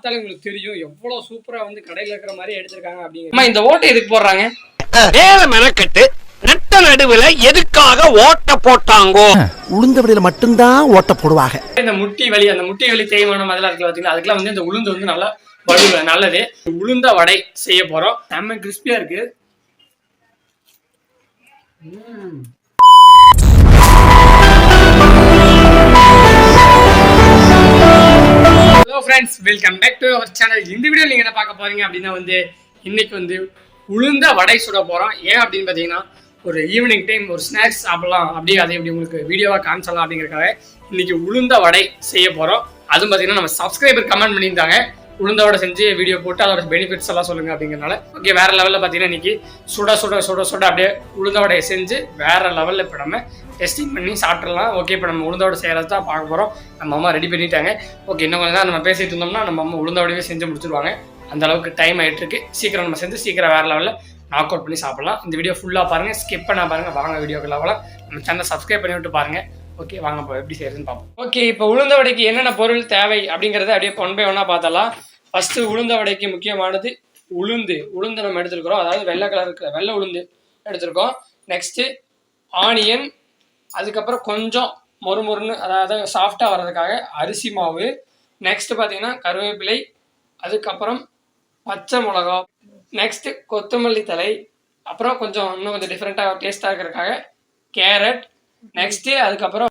பார்த்தாலே உங்களுக்கு தெரியும். எவ்வளோ சூப்பராக வந்து கடையில் இருக்கிற மாதிரி எடுத்திருக்காங்க அப்படிங்கிற இந்த ஓட்டை எதுக்கு போடுறாங்க? வேலை மெனக்கட்டு நட்ட நடுவுல எதுக்காக ஓட்ட போட்டாங்கோ? உளுந்தவடையில மட்டும்தான் ஓட்ட போடுவாங்க. இந்த முட்டி வலி அந்த முட்டி வலி தேய்மானம் அதெல்லாம் இருக்குல்ல பார்த்தீங்கன்னா அதுக்கெல்லாம் வந்து இந்த உளுந்து வந்து நல்லா வலுவ நல்லது. உளுந்த வடை செய்ய போகிறோம் செம்ம கிறிஸ்பியாக இருக்கு. Friends welcome back to our channel இந்த வீடியோ நீங்கள் என்ன பார்க்க போறீங்க அப்படின்னா வந்து இன்னைக்கு வந்து உளுந்த வடை சுட போகிறோம் ஏன் அப்படின்னு பார்த்தீங்கன்னா ஒரு ஈவினிங் டைம் ஒரு ஸ்நாக்ஸ் சாப்பிடலாம். அப்படியே அதை எப்படி உங்களுக்கு வீடியோவாக காமிச்சலாம் அப்படிங்கிறக்காக இன்னைக்கு உளுந்த வடை செய்ய போகிறோம் அதுவும் பார்த்தீங்கன்னா நம்ம சப்ஸ்கிரைபர் கமெண்ட் பண்ணியிருந்தாங்க. உளுந்த வடை செஞ்சு வீடியோ போட்டு அதோட பெனிஃபிட்ஸ் எல்லாம் சொல்லுங்க அப்படிங்கிறனால ஓகே வேற லெவலில் பார்த்தீங்கன்னா இன்னைக்கு சுட சுட சுட சுட அப்படியே உளுந்த வடையை செஞ்சு வேற லெவலில் இப்போ நம்ம டெஸ்டிங் பண்ணி சாப்பிட்றலாம் ஓகே இப்போ நம்ம உளுந்தோட செய்கிறது தான் பார்க்க போகிறோம் நம்ம அம்மா ரெடி பண்ணிட்டாங்க. ஓகே இன்னும் கொஞ்சம் நம்ம பேசிட்டு இருந்தோம்னா நம்ம அம்மா உளுந்த வடையே செஞ்சு முடிச்சிருவாங்க. அந்த அளவுக்கு டைம் ஆகிட்டு இருக்கு. சீக்கிரம் நம்ம செஞ்சு சீக்கிரம் வேறு லெவலில் நாக் அவுட் பண்ணி சாப்பிடலாம். இந்த வீடியோ ஃபுல்லாக பாருங்கள் ஸ்கிப் பண்ணா பாருங்கள் வாங்க வீடியோக்கு லெவலாம் நம்ம சேனல் சப்ஸ்கிரைப் பண்ணி விட்டு பாருங்கள் ஓகே வாங்க இப்போ எப்படி செய்யறதுன்னு பார்ப்போம். ஓகே இப்போ உளுந்த வடைக்கு என்னென்ன பொருள் தேவை அப்படிங்கிறத அப்படியே ஒன் பை ஒன்றா பார்த்தலாம் ஃபஸ்ட்டு உளுந்த வடைக்கு முக்கியமானது உளுந்து. உளுந்து நம்ம எடுத்துருக்கிறோம். அதாவது வெள்ளை கலர் இருக்கிற வெள்ளை உளுந்து எடுத்திருக்கோம். நெக்ஸ்ட்டு ஆனியன் அதுக்கப்புறம் கொஞ்சம் மொறுமொறுன்னு அதாவது சாஃப்டாக வர்றதுக்காக அரிசி மாவு. நெக்ஸ்ட் பார்த்தீங்கன்னா கருவேப்பிலை அதுக்கப்புறம் பச்சை மிளகா. நெக்ஸ்ட்டு கொத்தமல்லி தழை அப்புறம் கொஞ்சம் இன்னும் கொஞ்சம் டிஃப்ரெண்ட்டாக டேஸ்ட்டாக இருக்கிறதுக்காக கேரட். நெக்ஸ்ட்டு அதுக்கப்புறம்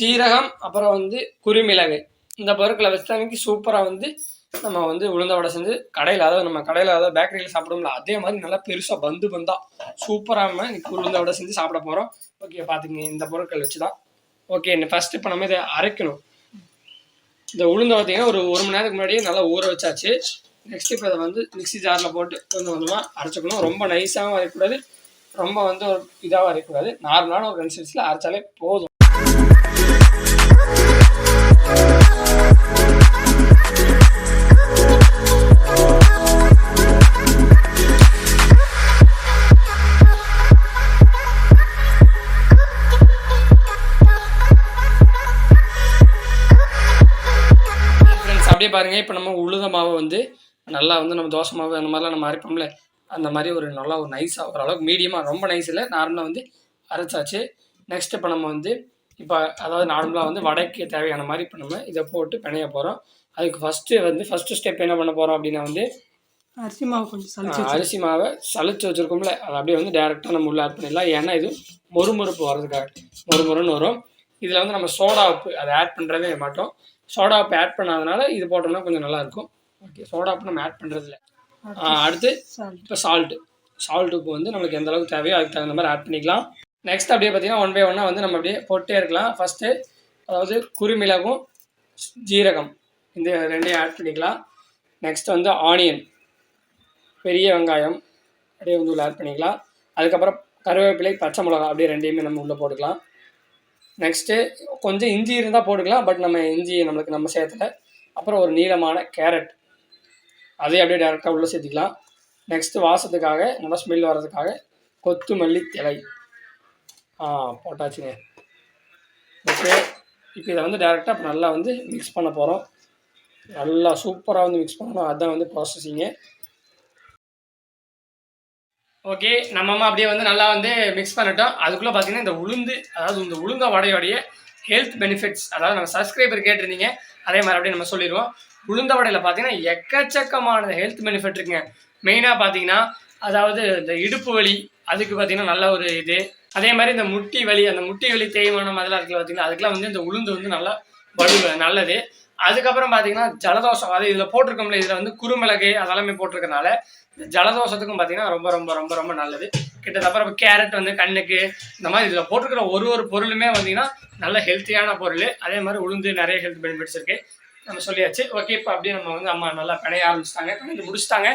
ஜீரகம் அப்புறம் வந்து குருமிளகு. இந்த பொருட்களை வச்சு அன்னைக்கு சூப்பராக வந்து நம்ம வந்து உளுந்த வடை செஞ்சு கடையில் அதாவது நம்ம கடையில் அதாவது பேக்கரியில் சாப்பிடுவோம்ல அதே மாதிரி நல்லா பெருசாக பந்து பந்தா சூப்பராக நம்ம உளுந்த வடை செஞ்சு சாப்பிட போகிறோம் ஓகே பார்த்துங்க இந்த பொருட்கள் வச்சு தான் ஓகே ஃபஸ்ட்டு இப்போ நம்ம இதை அரைக்கணும். இந்த உளுந்த பார்த்தீங்கன்னா ஒரு ஒரு மணி நேரத்துக்கு முன்னாடியே நல்லா ஊற வச்சாச்சு. நெக்ஸ்ட் இப்போ இதை வந்து மிக்ஸி ஜாரில் போட்டு கொஞ்சம் கொஞ்சமாக அரைச்சிக்கணும். ரொம்ப நைஸாகவும் அரைக்கக்கூடாது. ரொம்ப வந்து ஒரு இதாகவும் வரக்கூடாது நார்மலான ஒரு கன்சிஸ்டன்சியில் அரைச்சாலே போதும். பாருங்க இப்போ நம்ம உளுந்த மாவை வந்து நல்லா வந்து நம்ம தோசை மாவு அந்த மாதிரிலாம் நம்ம அரைப்போம்ல அந்த மாதிரி ஒரு நல்லா ஒரு நைஸாக ஓரளவுக்கு மீடியமாக ரொம்ப நைஸ் இல்லை நார்மலாக வந்து அரைச்சாச்சு. நெக்ஸ்ட் இப்போ நம்ம வந்து இப்போ அதாவது நார்மலாக வந்து வடைக்கு தேவையான மாதிரி இப்போ நம்ம இதை போட்டு பிணைய போகிறோம் அதுக்கு ஃபஸ்ட்டு வந்து ஃபஸ்ட்டு ஸ்டெப் என்ன பண்ண போகிறோம் அப்படின்னா வந்து அரிசி மாவு கொஞ்சம் அரிசி மாவை சளிச்சு வச்சுருக்கோம்ல அதை அப்படியே வந்து டேரெக்டாக நம்ம உள்ள ஆட் பண்ணிடலாம். ஏன்னா இது மொறுமொறுப்பு வர்றதுக்காக மொறுமொறுன்னு வரும். இதில் வந்து நம்ம சோடா உப்பு அதை ஆட் பண்ணுறதே மாட்டோம். சோடா உப்பு ஆட் பண்ணாதனால இது போட்டோம்னா கொஞ்சம் நல்லா இருக்கும் ஓகே சோடா உப்பு நம்ம ஆட் பண்ணுறதில்ல அடுத்து இப்போ சால்ட்டு சால்ட் உப்பு வந்து நம்மளுக்கு எந்த அளவுக்கு தேவையோ அதுக்கு தகுந்த மாதிரி ஆட் பண்ணிக்கலாம். நெக்ஸ்ட் அப்படியே பார்த்தீங்கன்னா ஒன் பை ஒன்னாக வந்து நம்ம அப்படியே போட்டே இருக்கலாம். ஃபஸ்ட்டு அதாவது குருமிளகும் ஜீரகம் இந்த ரெண்டையும் ஆட் பண்ணிக்கலாம். நெக்ஸ்ட் வந்து ஆனியன் பெரிய வெங்காயம் அப்படியே வந்து உள்ள ஆட் பண்ணிக்கலாம். அதுக்கப்புறம் கருவேப்பிலை பச்சை மிளகா அப்படியே ரெண்டையுமே நம்ம உள்ளே போட்டுக்கலாம். நெக்ஸ்ட்டு கொஞ்சம் இஞ்சி இருந்தால் போட்டுக்கலாம் பட் நம்ம இஞ்சி நம்மளுக்கு நம்ம சேர்த்துல. அப்புறம் ஒரு நீளமான கேரட். அதையும் அப்படியே டேரெக்டாக உள்ளே சேர்த்திக்கலாம். நெக்ஸ்ட்டு வாசத்துக்காக நல்லா ஸ்மெல் வர்றதுக்காக கொத்துமல்லி திளை ஆ போட்டாச்சுங்க. ஓகே இப்போ இதை வந்து டேரெக்டாக இப்போ நல்லா வந்து மிக்ஸ் பண்ண போகிறோம் நல்லா சூப்பராக வந்து மிக்ஸ் பண்ணணும். அதுதான் வந்து ப்ராசஸிங்கு ஓகே நம்ம அம்மா அப்படியே வந்து நல்லா வந்து மிக்ஸ் பண்ணிட்டோம். அதுக்குள்ளே பார்த்தீங்கன்னா இந்த உளுந்து அதாவது இந்த உளுந்த வடையோடைய ஹெல்த் பெனிஃபிட்ஸ் அதாவது நம்ம சப்ஸ்கிரைபர் கேட்டிருந்தீங்க அதே மாதிரி அப்படியே நம்ம சொல்லிடுவோம். உளுந்த வடையில் பார்த்தீங்கன்னா எக்கச்சக்கமான ஹெல்த் பெனிஃபிட் இருக்குங்க. மெயினாக பார்த்தீங்கன்னா அதாவது இந்த இடுப்பு வலி அதுக்கு பார்த்தீங்கன்னா நல்ல ஒரு இது. அதே மாதிரி இந்த முட்டி வலி அந்த முட்டி வலி தேய்மானம் அதெல்லாம் இருக்குல்ல பார்த்தீங்கன்னா அதுக்கெல்லாம் வந்து இந்த உளுந்து வந்து நல்லா வலு நல்லது. அதுக்கப்புறம் பார்த்தீங்கன்னா ஜலதோஷம் அது இதில் போட்டிருக்கோம்ல இதில் வந்து குருமிளகு அதெல்லாமே போட்டிருக்கனால இந்த ஜலதோஷத்துக்கும் பார்த்தீங்கன்னா ரொம்ப ரொம்ப ரொம்ப ரொம்ப நல்லது. கிட்டத்தட்ட கேரட் வந்து கண்ணுக்கு இந்த மாதிரி இதில் போட்டிருக்கிற ஒரு ஒரு பொருளுமே பார்த்தீங்கன்னா நல்ல ஹெல்த்தியான பொருள். அதே மாதிரி உளுந்து நிறைய ஹெல்த் பெனிஃபிட்ஸ் இருக்கு. நம்ம சொல்லியாச்சு. ஓகே இப்போ அப்படியே நம்ம வந்து அம்மா நல்லா பிணைய ஆரம்பிச்சிட்டாங்க. பிணைஞ்சு முடிச்சிட்டாங்க.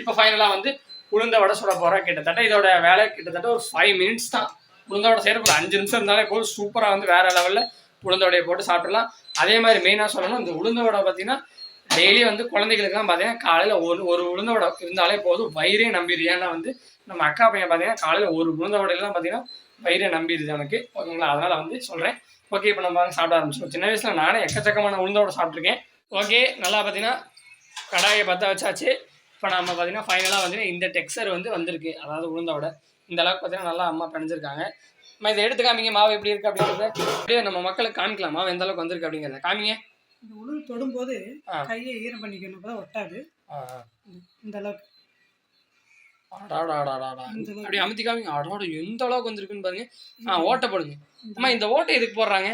இப்போ ஃபைனலாக வந்து உளுந்த வடை சுட போகிறோம் கிட்டத்தட்ட. இதோட வேலை கிட்டத்தட்ட ஒரு ஃபைவ் மினிட்ஸ் தான். உளுந்த வடை செய்கிற ஒரு அஞ்சு நிமிஷம் இருந்தாலே போதும். சூப்பராக வந்து வேறு லெவலில் உளுந்த வடையை போட்டு சாப்பிடலாம். அதே மாதிரி மெயினாக சொல்லணும் இந்த உளுந்த வடை பார்த்தீங்கன்னா டெய்லி வந்து குழந்தைகளுக்குலாம் பார்த்தீங்கன்னா காலையில் ஒரு ஒரு உளுந்த வடை இருந்தாலே போதும். வயிறே நம்பிடுது. ஏன்னா வந்து நம்ம அக்கா பையன் பார்த்தீங்கன்னா காலையில் ஒரு உளுந்த வடையெல்லாம் பார்த்தீங்கன்னா வயிறே நம்பிடுது எனக்கு ஓகேங்களா? அதனால் வந்து சொல்கிறேன் ஓகே இப்போ நம்ம சாப்பிட ஆரம்பிச்சோம் சின்ன வயசில் நானே எக்கச்சக்கமான உளுந்த சாப்பிட்ருக்கேன் ஓகே நல்லா பார்த்தீங்கன்னா கடாயை பற்ற வச்சாச்சு. இப்போ நம்ம பார்த்தீங்கன்னா ஃபைனலாக வந்து இந்த டெக்ஸ்சர் வந்து வந்திருக்கு. அதாவது உளுந்தோட இந்த அளவுக்கு பார்த்தீங்கன்னா நல்லா அம்மா பிணைஞ்சிருக்காங்க. அம்மா இதை எடுத்து காமிங்க மாவு எப்படி இருக்குது அப்படிங்கிறத. அப்படியே நம்ம மக்களுக்கு காமிக்கலாம் மாவு எந்த அளவுக்கு வந்திருக்கு அப்படிங்கிறத. காமிங்க. இந்த உளுந்து தொடும்போது. கையை ஈரம் பண்ணிக்கணும் அப்பதான் ஒட்டாது. இந்த அளவுக்கு. அப்படி அமுத்தி காமிங்க. அடாட எந்த அளவுக்கு வந்திருக்குன்னு பாருங்க. ஆ ஓட்டை போடுங்க. அம்மா இந்த ஓட்டை எதுக்கு போடுறாங்க?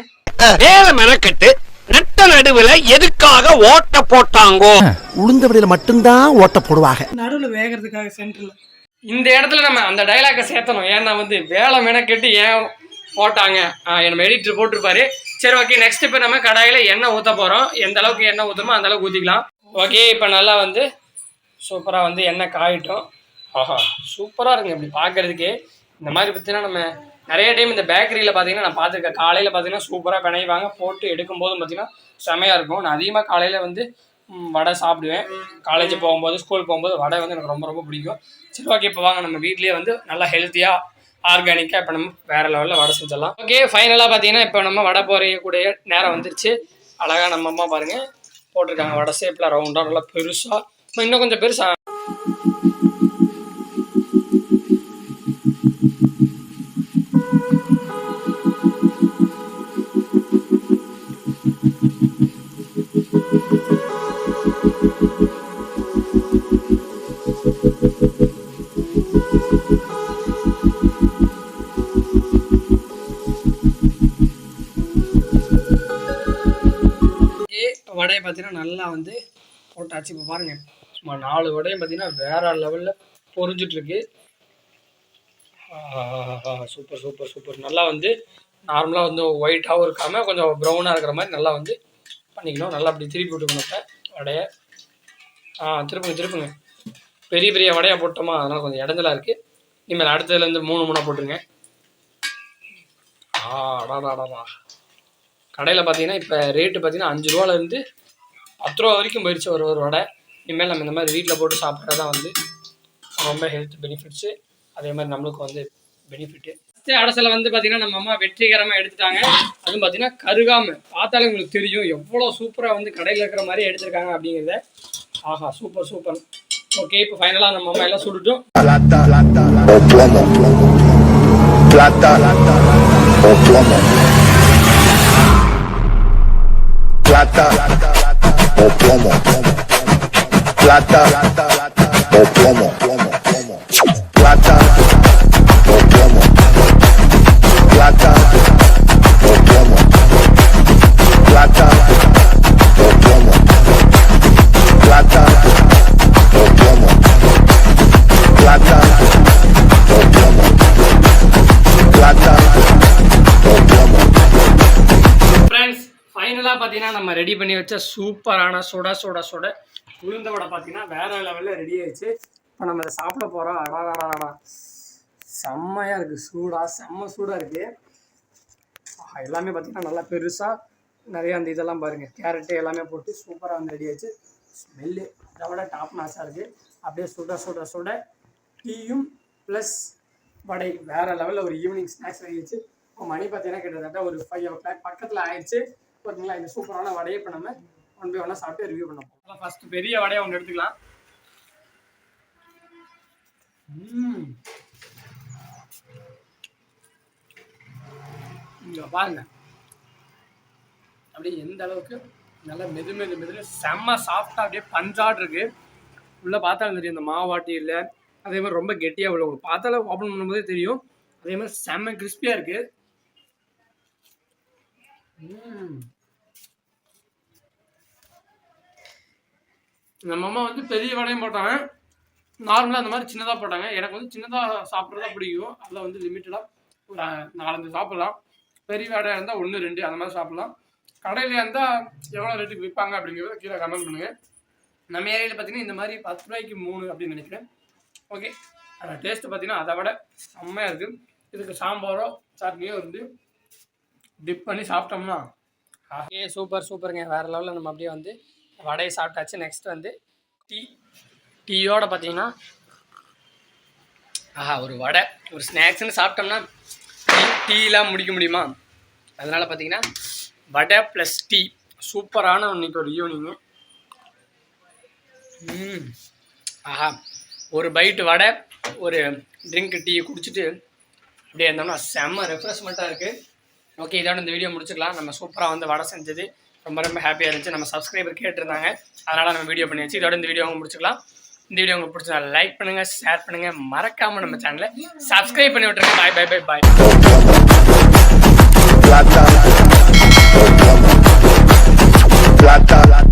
வேலை மெனக்கட்டு நட்ட நடுவுல எதுக்காக ஓட்ட போட்டாங்கோ? உளுந்த வடையில மட்டும்தான் ஓட்ட போடுவாங்க. நடுவுல வேகிறதுக்காக சென்டர்ல இந்த இடத்துல நம்ம அந்த டைலாக்கை சேர்த்தணும். ஏன்னா வந்து வேலை மெனக்கெட்டு ஏன் போட்டாங்க? நம்ம எடிட்டர் போட்டிருப்பாரு. சரி ஓகே நெக்ஸ்ட் இப்போ நம்ம கடாயில் எண்ணெய் ஊற்ற போகிறோம் எந்த அளவுக்கு எண்ணெய் ஊற்றுமோ அந்த அளவுக்கு ஊற்றிக்கலாம் ஓகே இப்போ நல்லா வந்து சூப்பராக வந்து எண்ணெய் காயிட்டோம். ஆஹா சூப்பராக இருக்குங்க இப்படி பார்க்கறதுக்கே இந்த மாதிரி பார்த்தீங்கன்னா நம்ம நிறைய டைம் இந்த பேக்கரியில் பார்த்தீங்கன்னா நான் பார்த்துருக்கேன் காலையில் பார்த்தீங்கன்னா சூப்பராக பிணைவாங்க போட்டு எடுக்கும்போதும் பார்த்தீங்கன்னா செமையாக இருக்கும். நான் அதிகமாக காலையில் வந்து வடை சாப்பிடுவேன். காலேஜ் போகும்போது ஸ்கூல் போகும்போது வடை வந்து எனக்கு ரொம்ப ரொம்ப பிடிக்கும். சரி ஓகே இப்போ வாங்க. நம்ம வீட்லேயே வந்து நல்லா ஹெல்த்தியாக ஆர்கானிக்காக இப்போ நம்ம வேறு லெவலில் வடை செஞ்சிடலாம். ஓகே ஃபைனலாக பார்த்தீங்கன்னா இப்போ நம்ம வடை போறையக்கூடிய நேரம் வந்துருச்சு. அழகாக நம்ம அம்மா பாருங்கள் போட்டிருக்காங்க. வடை ஷேப்பில் ரவுண்டாக நல்லா பெருசாக இன்னும் கொஞ்சம் பெருசாக வடையை பார்த்தீங்கன்னா நல்லா வந்து போட்டாச்சு. இப்போ பாருங்க. சும்மா நாலு வடையும் பார்த்தீங்கன்னா வேற லெவலில் பொரிஞ்சிட்டு இருக்கு சூப்பர் சூப்பர் சூப்பர் நல்லா வந்து நார்மலாக வந்து ஒயிட்டாகவும் இருக்காமல் கொஞ்சம் ப்ரௌனாக இருக்கிற மாதிரி நல்லா வந்து பண்ணிக்கணும். நல்லா அப்படி திருப்பி விட்டுக்கணும் இப்போ வடையை. ஆ திருப்புங்க திருப்புங்க. பெரிய பெரிய வடையாக போட்டோமா? அதனால் கொஞ்சம் இடஞ்சலா இருக்குது இனிமேல் அடுத்ததுலேருந்து மூணு மூணாக போட்டுருங்க. ஆ அடாடாடாடா. கடையில் பார்த்தீங்கன்னா இப்போ ரேட்டு பார்த்தீங்கன்னா அஞ்சு ரூபாலேருந்து பத்து ரூபா வரைக்கும் போயிடுச்சு ஒரு ஒரு வடை. இனிமேல் நம்ம இந்த மாதிரி வீட்டில் போட்டு சாப்பிட்றது தான் வந்து ரொம்ப ஹெல்த் பெனிஃபிட்ஸு அதே மாதிரி நம்மளுக்கு வந்து பெனிஃபிட்டு ஃபஸ்ட்டு அடசலை வந்து பார்த்தீங்கன்னா நம்ம அம்மா வெற்றிகரமாக எடுத்துட்டாங்க. அதுவும் பார்த்தீங்கன்னா கருகாமல் பார்த்தாலே உங்களுக்கு தெரியும் எவ்வளோ சூப்பராக வந்து கடையில் இருக்கிற மாதிரி எடுத்திருக்காங்க அப்படிங்கிறத. ஆஹா சூப்பர் சூப்பர் ஓகே இப்போ ஃபைனலாக நம்ம அம்மா எல்லாம் சுட்டுட்டோம் plata o plomo. Plata o plomo. Plata o plomo. Plata o plomo. Ready பண்ணி வச்ச சூப்பரான சுட சுட சுட. உளுந்த வடை பார்த்தீங்கன்னா வேற லெவலில் ரெடி ஆயிடுச்சு. இப்போ நம்ம இதை சாப்பிட போகிறோம் அடாடாடாடா செம்மையாக இருக்குது சூடாக செம்ம சூடாக இருக்குது எல்லாமே பார்த்தீங்கன்னா நல்லா பெருசாக நிறையா அந்த இதெல்லாம் பாருங்கள் கேரட்டு எல்லாமே போட்டு சூப்பராக வந்து ரெடி ஆயிடுச்சு. ஸ்மெல்லு இதை விட டாப் நாஸாக இருக்குது அப்படியே சுட சுட சுட. டீயும் ப்ளஸ் வடை. வேற லெவலில் ஒரு ஈவினிங் ஸ்நாக்ஸ் ஆகிடுச்சு இப்போ மணி பார்த்தீங்கன்னா கிட்டத்தட்ட ஒரு ஃபைவ் ஓ கிளாக் பக்கத்தில் ஆயிடுச்சு. ஓகேங்களா இந்த சூப்பரான வடையை இப்போ நம்ம ஒன் பை ஒன்னாக சாப்பிட்டு ரிவ்யூ பண்ண போகிறோம் ஃபர்ஸ்ட் பெரிய வடையை ஒன்று எடுத்துக்கலாம். இங்கே பாருங்க. அப்படியே எந்த அளவுக்கு நல்லா மெது மெது மெதுன்னு செம்ம சாஃப்டாக அப்படியே பஞ்சாட் இருக்கு. உள்ளே பார்த்தாலும் தெரியும் இந்த மாவாட்டி இல்லை. அதே மாதிரி ரொம்ப கெட்டியாக உள்ள உங்களுக்கு பார்த்தாலே ஓப்பன் பண்ணும்போதே தெரியும். அதே மாதிரி செம்ம கிறிஸ்பியாக இருக்குது நம்ம அம்மா வந்து பெரிய வடையும் போட்டாங்க. நார்மலாக அந்த மாதிரி சின்னதாக போட்டாங்க. எனக்கு வந்து சின்னதாக சாப்பிட்றதா பிடிக்கும். அதில் வந்து லிமிட்டடாக ஒரு நாலஞ்சு சாப்பிட்லாம். பெரிய வடையாக இருந்தால் ஒன்று ரெண்டு அந்த மாதிரி சாப்பிட்லாம். கடையில் இருந்தால் எவ்வளோ ரேட்டுக்கு விற்பாங்க அப்படிங்கிறத கீழே கமெண்ட் பண்ணுங்கள் நம்ம ஏரியாவில் பார்த்தீங்கன்னா இந்த மாதிரி பத்து ரூபாய்க்கு மூணு அப்படின்னு நினைக்கிறேன். ஓகே அதோட டேஸ்ட்டு பார்த்தீங்கன்னா அதை விட செம்மையாக இருக்குது இதுக்கு சாம்பாரோ சட்னியோ இருந்து டிப் பண்ணி சாப்பிட்டோம்னா? ஓகே சூப்பர் சூப்பருங்க வேறு லெவலில் நம்ம அப்படியே வந்து வடையை சாப்பிட்டாச்சு. நெக்ஸ்ட் வந்து டீ. டீயோட பார்த்தீங்கன்னா ஆஹா ஒரு வடை ஒரு ஸ்நாக்ஸ்னு சாப்பிட்டோம்னா டீ டீலாம் முடிக்க முடியுமா? அதனால் பார்த்தீங்கன்னா வடை ப்ளஸ் டீ. சூப்பரான இன்னைக்கு ஒரு ஈவினிங்கு ம் ஆஹா ஒரு பைட்டு வடை ஒரு ட்ரிங்க் டீ குடிச்சிட்டு அப்படியே இருந்தோம்னா செம்ம ரெஃப்ரெஷ்மெண்ட்டாக இருக்குது ஓகே இதோட இந்த வீடியோ முடிச்சுக்கலாம். நம்ம சூப்பராக வந்து வடை செஞ்சது. ரொம்ப ரொம்ப ஹாப்பியாக இருந்துச்சு. நம்ம சப்ஸ்கிரைபர் கேட்டிருந்தாங்க. அதனால் நம்ம வீடியோ பண்ணியாச்சு. இதோட இந்த வீடியோ முடிச்சுக்கலாம். இந்த வீடியோ உங்களுக்கு பிடிச்சா லைக் பண்ணுங்கள் ஷேர் பண்ணுங்கள் மறக்காமல் நம்ம சேனலை சப்ஸ்கிரைப் பண்ணி விட்டுருங்க. பாய் பை பாய் பாய் பாய்